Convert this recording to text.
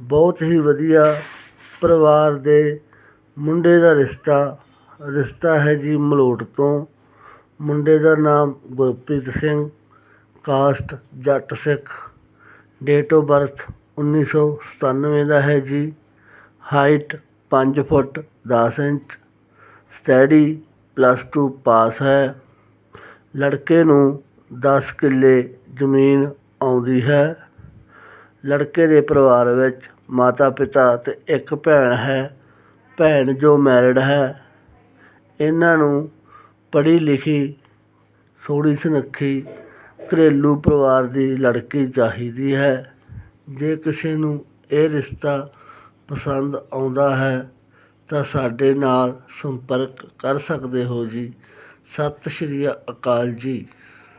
ਬਹੁਤ ਹੀ ਵਧੀਆ ਪਰਿਵਾਰ ਦੇ ਮੁੰਡੇ ਦਾ ਰਿਸ਼ਤਾ ਰਿਸ਼ਤਾ ਹੈ ਜੀ ਮਲੋਟ ਤੋਂ। ਮੁੰਡੇ ਦਾ ਨਾਮ Gurpreet Singh, caste Jatt Sikh. Date of birth 1997 ਦਾ ਹੈ ਜੀ। Height 5 foot 10 inch. Study plus 2 pass ਹੈ। ਲੜਕੇ ਨੂੰ 10 ਕਿੱਲੇ ਜ਼ਮੀਨ ਆਉਂਦੀ ਹੈ। ਲੜਕੇ ਦੇ ਪਰਿਵਾਰ ਵਿੱਚ ਮਾਤਾ ਪਿਤਾ ਅਤੇ ਇੱਕ ਭੈਣ ਹੈ, ਭੈਣ ਜੋ ਮੈਰਿਡ ਹੈ। ਇਹਨਾਂ ਨੂੰ ਪੜ੍ਹੀ ਲਿਖੀ, ਸੋਹਣੀ ਸੁਨੱਖੀ, ਘਰੇਲੂ ਪਰਿਵਾਰ ਦੀ ਲੜਕੀ ਚਾਹੀਦੀ ਹੈ। ਜੇ ਕਿਸੇ ਨੂੰ ਇਹ ਰਿਸ਼ਤਾ ਪਸੰਦ ਆਉਂਦਾ ਹੈ, ਤਾਂ ਸਾਡੇ ਨਾਲ ਸੰਪਰਕ ਕਰ ਸਕਦੇ ਹੋ ਜੀ। ਸਤਿ ਸ਼੍ਰੀ ਅਕਾਲ ਜੀ।